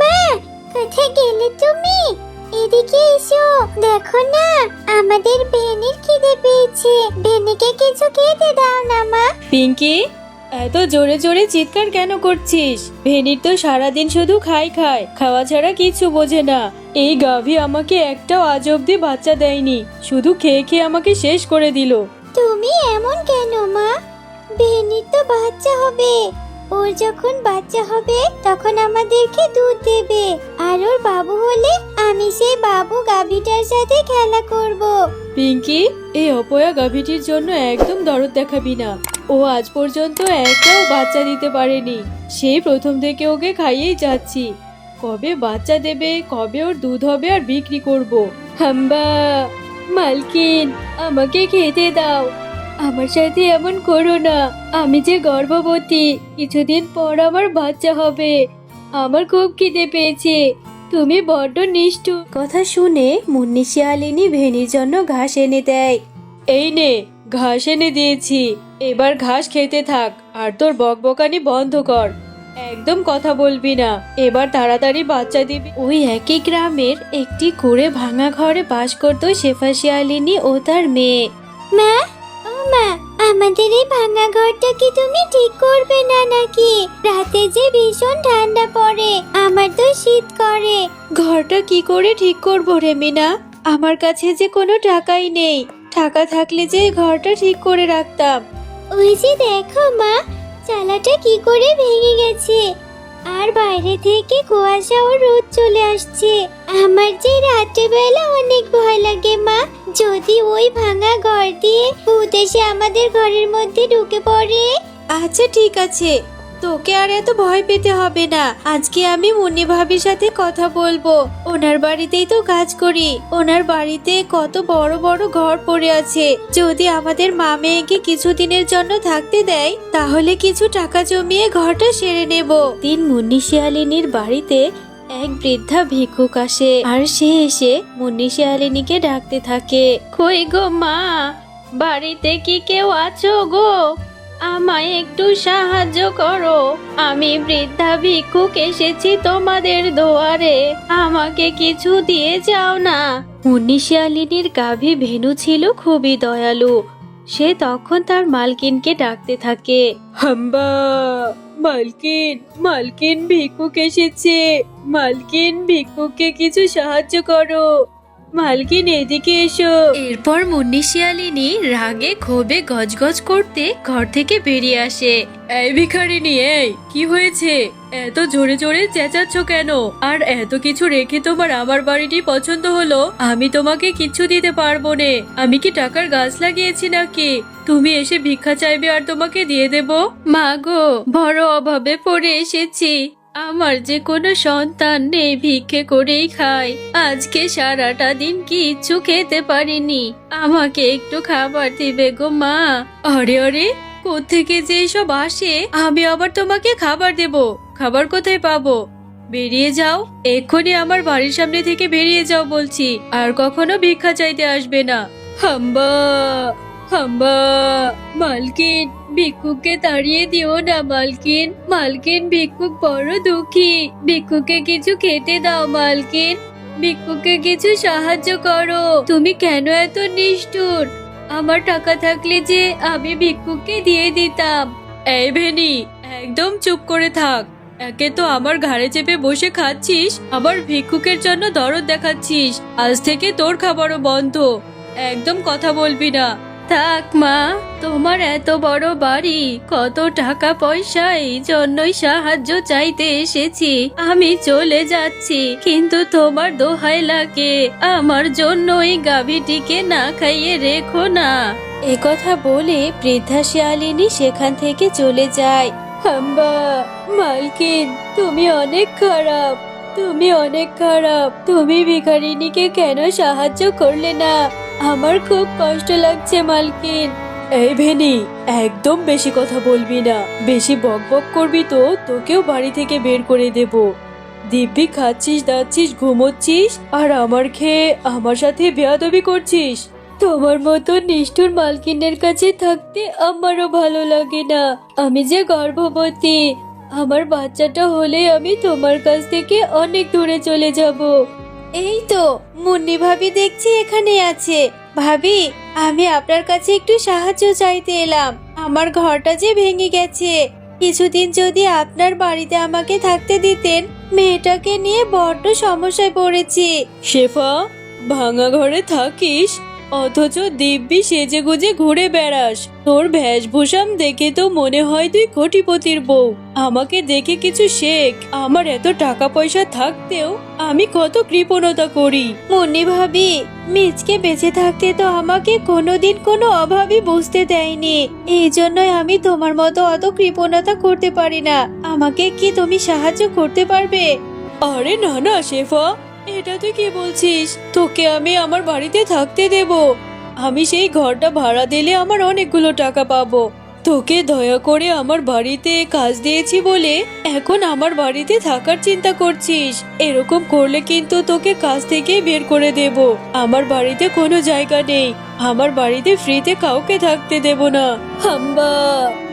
মা কোথায় গেলে তুমি? এদিকে এসো দেখো না আমাদের বেনির খিদে পেয়েছে। বেনিকে কিছু খেতে দাও না মা। পিঙ্কি এত জোরে জোরে চিৎকার কেন করছিস? ভেনির তো সারাদিন শুধু খাই খায় খাওয়া ছাড়া কিছু বোঝে না। এই গাভী আমাকে একটাও আজ অব্দি বাচ্চা দেয়নি শুধু খেয়ে খেয়ে আমাকে শেষ করে দিল। তুমি এমন কেন মা? বেনির তো বাচ্চা হবে। ওর যখন বাচ্চা হবে, তখন আমাদেরকে দুধ দেবে। আর ওর বাবু হলে আমি সেই বাবু গাভীটার সাথে খেলা করব। পিঙ্কি, এই অপয়া গাভীটির জন্য একদম দরদ দেখাবি না। ও আজ পর্যন্ত একটাও বাচ্চা দিতে পারেনি। সেই প্রথম থেকে ওকে খাইয়েই যাচ্ছি। কবে বাচ্চা দেবে, কবে ওর দুধ হবে আর বিক্রি করব। হাম্বা, মালকিন, আমাকে খেতে দাও। আমার সাথে এমন করো না। আমি যে গর্ভবতী কিছুদিন পর আমার বাচ্চা হবে। আমার খুব খিদে পেয়েছে। তুমি বড্ড নিষ্ঠুর। কথা শুনে মুন্নি শিয়ালিনী ভেনির জন্য ঘাস এনে দেয়। এই নে ঘাস এনে দিয়েছি। এবার ঘাস খেতে থাক আর তোর বকবকানি বন্ধ কর। একদম কথা বলবি না। এবার তাড়াতাড়ি বাচ্চা দিবি। ওই একই গ্রামের একটি কুড়ে ভাঙা ঘরে বাস করতো শেফা শিয়ালিনী ও তার মেয়ে। মা আমাদের এই ভাঙা ঘরটা কি তুমি ঠিক করবে না নাকি? রাতে যে ভীষণ ঠান্ডা পড়ে আমার তো শীত করে। ঘরটা কি করে ঠিক করব রে মিনা? আমার কাছে যে কোনো টাকাই নেই। টাকা থাকলে যে ঘরটা ঠিক করে রাখতাম। ওই যে দেখো মা চালাটা কি করে ভেঙে গেছে। আর বাইরে থেকে কুয়াশা ও রোদ চলে আসছে। আমার যে রাত্রেবেলা অনেক ভয় লাগে মা। ওই ভাঙা ঘর দিয়ে ভূত এসে আমাদের ঘরের মধ্যে ঢুকে পড়ে। আচ্ছা ঠিক আছে। তোকে আর এত ভয় পেতে হবে না। আজকে আমি মুন্নি ভাবির সাথে কথা বলব। ওনার বাড়িতেই তো কাজ করি। ওনার বাড়িতে কত বড় বড় ঘর পড়ে আছে। যদি আমাদের মা মেয়েকে কিছুদিনের জন্য থাকতে দেয় তাহলে কিছু টাকা জমিয়ে ঘরটা সেরে নেব। দিন মুন্নি শিয়ালিনীর বাড়িতে এক বৃদ্ধা ভিক্ষুক আসে, আর সে এসে মুন্নি শিয়ালিনীকে ডাকতে থাকে। কই গো মা, বাড়িতে কি কেউ আছো গো? আমায় একটু সাহায্য করো। আমি বৃদ্ধা ভিক্ষুক এসেছি তোমাদের দুয়ারে। আমাকে কিছু দিয়ে যাও না। মুন্নিশিয়ালিনীর গাভী ভেনু ছিল খুবই দয়ালু। সে তখন তার মালকিনকে ডাকতে থাকে। হাম্বা! মালকিন মালকিন ভিক্ষুক এসেছে। মালকিন ভিক্ষুককে কিছু সাহায্য করো। মালকিন এদিকে এসো। এরপর মুন্নি শিয়ালিনী রাগে ক্ষোভে গজগজ করতে ঘর থেকে বেরিয়ে আসে। এই ভিখারিনী এই কি হয়েছে? এত জোরে জোরে চেঁচাচ্ছ কেন? আর এত কিছু রেখে তোমার আমার বাড়িটি পছন্দ হলো? আমি তোমাকে কিচ্ছু দিতে পারব নে। আমি কি টাকার গাছ লাগিয়েছি নাকি? তুমি এসে ভিক্ষা চাইবে আর তোমাকে দিয়ে দেব? মা গো, বড় অভাবে পড়ে এসেছি। আমার যে কোনো সন্তান নেই, ভিক্ষে করেই খায়। আজকে সারাটা দিন কিচ্ছু খেতে পারিনি। আমাকে একটু খাবার দিবে গো মা। আরে আরে, কোত্থেকে যে সব আসে? আমি আবার তোমাকে খাবার দেব। খাবার কোথায় পাবো? বেরিয়ে যাও। এক্ষুনি আমার বাড়ির সামনে থেকে বেরিয়ে যাও বলছি। আর কখনো ভিক্ষা চাইতে আসবে না। হাম্বা! হাম্বা! মালকিন, ভিক্ষুককে তাড়িয়ে দিও না, মালকিন। মালকিন, ভিক্ষুক বড় দুঃখী। ভিক্ষুককে কিছু খেতে দাও, মালকিন। ভিক্ষুককে কিছু সাহায্য করো। তুমি কেন এত নিষ্ঠুর? আমার টাকা থাকলে যে আমি ভিক্ষুককে দিয়ে দিতাম। এই ভেনি, একদম চুপ করে থাক। একে তো আমার ঘাড়ে চেপে বসে খাচ্ছিস, আবার ভিক্ষুকের জন্য দরদ দেখাচ্ছিস। আজ থেকে তোর খাবারও বন্ধ। একদম কথা বলবি না। থাক মা, তোমার এত বড় বাড়ি, কত টাকা পয়সা, এই জন্যই সাহায্য চাইতে এসেছি। আমি চলে যাচ্ছি, কিন্তু তোমার দোহাই লাগে। আমার জন্য এই গাভীটিকে না খাইয়ে রেখো না। কথা বলে বৃদ্ধা শিয়ালিনী সেখান থেকে চলে যায়। হাম্বা, মালকিন, তুমি অনেক খারাপ, তুমি অনেক খারাপ, তুমি ভিখারিনীকে কেন সাহায্য করলে না? আমার খুব কষ্ট লাগছে, মালকিন। এই ভেনি, একদম বেশি কথা বলবি না। বেশি বক বক করবি তো, তোকেও বাড়ি থেকে বের করে দেব। দিব্যি খাচ্ছিস, দাচ্ছিস, ঘুমোচ্ছিস, আর আমার খেয়ে আমার সাথে বেয়াদবি করছিস। তোমার মতো নিষ্ঠুর মালকিনের কাছে থাকতে আমারও ভালো লাগে না। আমি যে গর্ভবতী, আমার বাচ্চাটা হলে আমি তোমার কাছ থেকে অনেক দূরে চলে যাব। এই তো, মুন্নি ভাবি দেখছি এখানে আছে। ভাবি, আমি আপনার কাছে একটু সাহায্য চাইতে এলাম। আমার ঘরটা যে ভেঙে গেছে। কিছুদিন যদি আপনার বাড়িতে আমাকে থাকতে দিতেন, মেয়েটাকে নিয়ে বড্ড সমস্যায় পড়েছি। শেফা, ভাঙা ঘরে থাকিস? অথচ দিব্যি সেজে গুজে ঘুরে বেড়াস। তোর ভেষভূষাম দেখে তো মনে হয় তুই কোটিপতির বউ। আমাকে দেখে কিছু শেখ। আমার এত টাকা পয়সা থাকতেও আমি কত কৃপণতা করি। মনে ভাবি মিজকে বেঁচে থাকতে তো আমাকে কোনোদিন কোনো অভাবই বুঝতে দেয়নি। এই জন্যই আমি তোমার মতো অত কৃপণতা করতে পারি না। আমাকে কি তুমি সাহায্য করতে পারবে? আরে না না শেফা। এটা তুই কি বলছিস? তোকে আমি আমার বাড়িতে থাকতে দেব। আমি সেই ঘরটা ভাড়া দিলে আমার অনেকগুলো টাকা পাবো। তোকে দয়া করে আমার বাড়িতে কাজ দিয়েছি বলে এখন আমার বাড়িতে থাকার চিন্তা করছিস। এরকম করলে কিন্তু তোকে কাজ থেকে বের করে দেব। আমার বাড়িতে কোনো জায়গা নেই। আমার বাড়িতে ফ্রিতে কাউকে থাকতে দেব না। হাম্বা!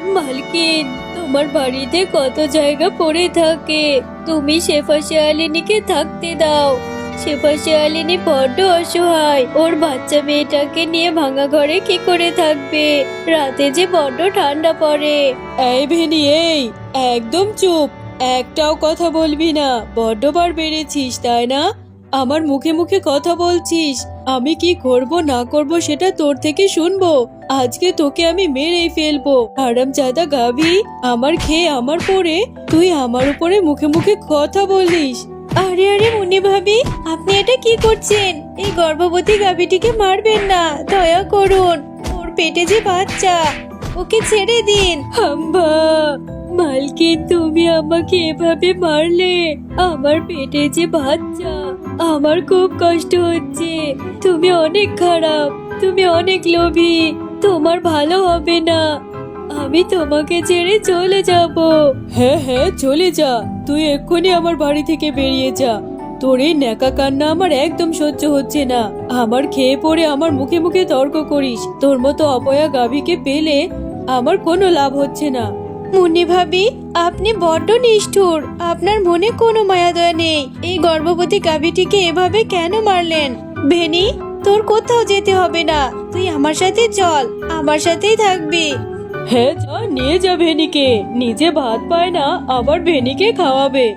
মালকিন, তোমার বাড়িতে কত জায়গা পড়ে থাকে। তুমি শেফা শেয়ালিনীকে থাকতে দাও। শেফা শেয়ালিনী বড্ড অসহায়। ওর বাচ্চা মেয়েটাকে নিয়ে ভাঙা ঘরে কি করে থাকবে? রাতে যে বড্ড ঠান্ডা পড়ে। এই ভেনি, এই, একদম চুপ। একটাও কথা বলবি না। বড্ড বার বেড়েছিস, তাই না? আমার মুখে মুখে কথা বলছিস। আমি কি করব, না করব সেটা তোর থেকে শুনব। আজকে তোকে আমি মেরেই ফেলব। আরাম জাদা গাভি, আমার খেয়ে আমার পরে তুই আমার উপরে মুখে মুখে কথা বলিস। আরে আরে মুনি ভাবি, আপনি এটা কি করছেন? এই গর্ভবতী গাভীটিকে মারবেন না, দয়া করুন। ওর পেটে যে বাচ্চা, ওকে ছেড়ে দিন। হাম্বা মালকিন তুমি আমাকে এভাবে মারলে, আমার পেটে যে বাচ্চা, আমার খুব কষ্ট হচ্ছে। তুমি অনেক খারাপ, তুমি অনেক লোভী, তোমার ভালো হবে না। আমি তোমাকে ছেড়ে চলে যাব। হ্যাঁ হ্যাঁ চলে যা। তুই এক্ষুনি আমার বাড়ি থেকে বেরিয়ে যা। তোর এই ন্যাকা কান্না আমার একদম সহ্য হচ্ছে না। আমার খেয়ে পড়ে আমার মুখে মুখে তর্ক করিস। তোর মতো অপয়া গাভীকে পেলে আমার কোনো লাভ হচ্ছে না। মুন্নি ভাবি আপনি বড্ড নিষ্ঠুর। আপনার মনে কোনো মায়া দয়া নেই। এই গর্ভবতী গাভীটিকে এভাবে কেন মারলেন? ভেনি তোর কোথাও যেতে হবে না। তুই আমার সাথে চল। আমার সাথেই থাকবি। হ্যাঁ যা নিয়ে যা ভেনিকে। নিজে ভাত পায় না আবার ভেনিকে খাওয়াবে।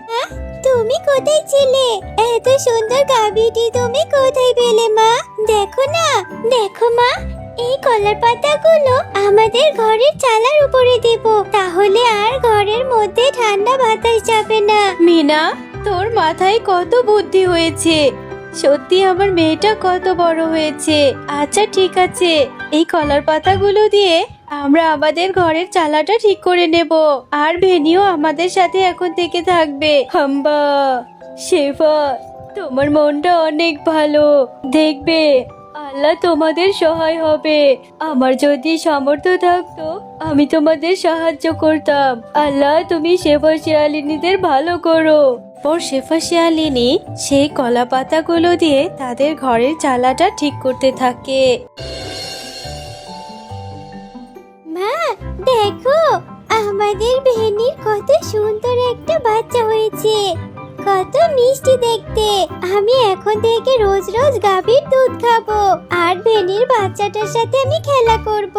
তুমি কোথায় ছিলে? এত সুন্দর গাভীটি তুমি কোথায় পেলে মা? দেখো না দেখো মা। এই কলার পাতাগুলো আমাদের ঘরের চালার উপরে দেব। তাহলে আর ঘরের মধ্যে ঠান্ডা বাতাস যাবে না। মিনা তোর মাথায় কত বুদ্ধি হয়েছে। সত্যি আমার মেয়েটা কত বড় হয়েছে। আচ্ছা ঠিক আছে। এই কলার পাতাগুলো দিয়ে আমরা আমাদের ঘরের চালাটা ঠিক করে নেব। আর ভেনিও আমাদের সাথে এখন থেকে থাকবে। হাম্বা। শেফা, তোমার মনটা অনেক ভালো। দেখবে, আল্লাহ তোমাদের সহায় হবে। আমার যদি সামর্থ্য থাকতো, আমি তোমাদের সাহায্য করতাম। আল্লাহ, তুমি শেফা শিয়ালিনীদের ভালো করো। পর শেফা শিয়ালিনী সেই কলা পাতাগুলো দিয়ে তাদের ঘরের চালাটা ঠিক করতে থাকে। আমাদের ভেনির কত সুন্দর একটা বাচ্চা হয়েছে। কত মিষ্টি দেখতে। আমি এখন থেকে রোজ রোজ গাভীর দুধ খাব আর ভেনির বাচ্চাটার সাথে আমি খেলা করব।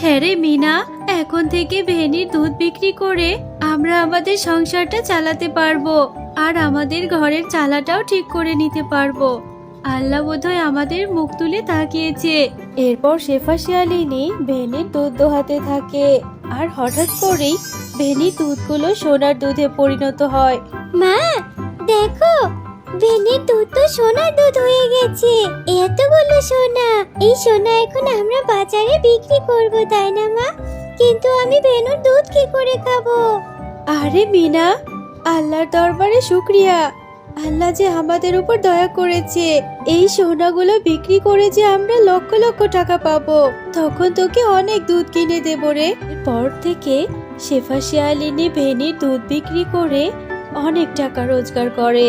হ্যাঁ রে মিনা, এখন থেকে ভেনির দুধ বিক্রি করে আমরা আমাদের সংসারটা চালাতে পারব আর আমাদের ঘরের চালাটাও ঠিক করে নিতে পারব। আল্লাহ বোধহয় আমাদের মুখ তুলে তাকিয়েছে। এরপর শেফা শিয়ালিনী ভেনির দুধ দোহাতে থাকে। আর হঠাৎ করেই ভেনির দুধগুলো সোনার দুধে পরিণত হয়। মা দেখো ভেনির দুধ তো সোনার দুধ হয়ে গেছে। এতগুলো সোনা এই সোনা এখন আমরা বাজারে বিক্রি করব তাই না মা? কিন্তু আমি ভেনুর দুধ কি করে খাব? আরে মিনা আল্লাহর দরবারে শুক্রিয়া। আল্লাহ যে আমাদের উপর দয়া করেছে, এই সোনাগুলো বিক্রি করে যে আমরা লক্ষ লক্ষ টাকা পাবো, তখন তোকে অনেক দুধ কিনে দেবো রে। পর থেকে শেফা শিয়ালিনী ভেনির দুধ বিক্রি করে অনেক টাকা রোজগার করে,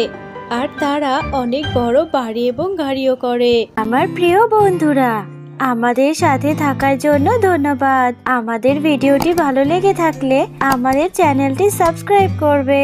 আর তারা অনেক বড় বাড়ি এবং গাড়িও করে। আমার প্রিয় বন্ধুরা, আমাদের সাথে থাকার জন্য ধন্যবাদ। আমাদের ভিডিওটি ভালো লেগে থাকলে আমাদের চ্যানেলটি সাবস্ক্রাইব করবে।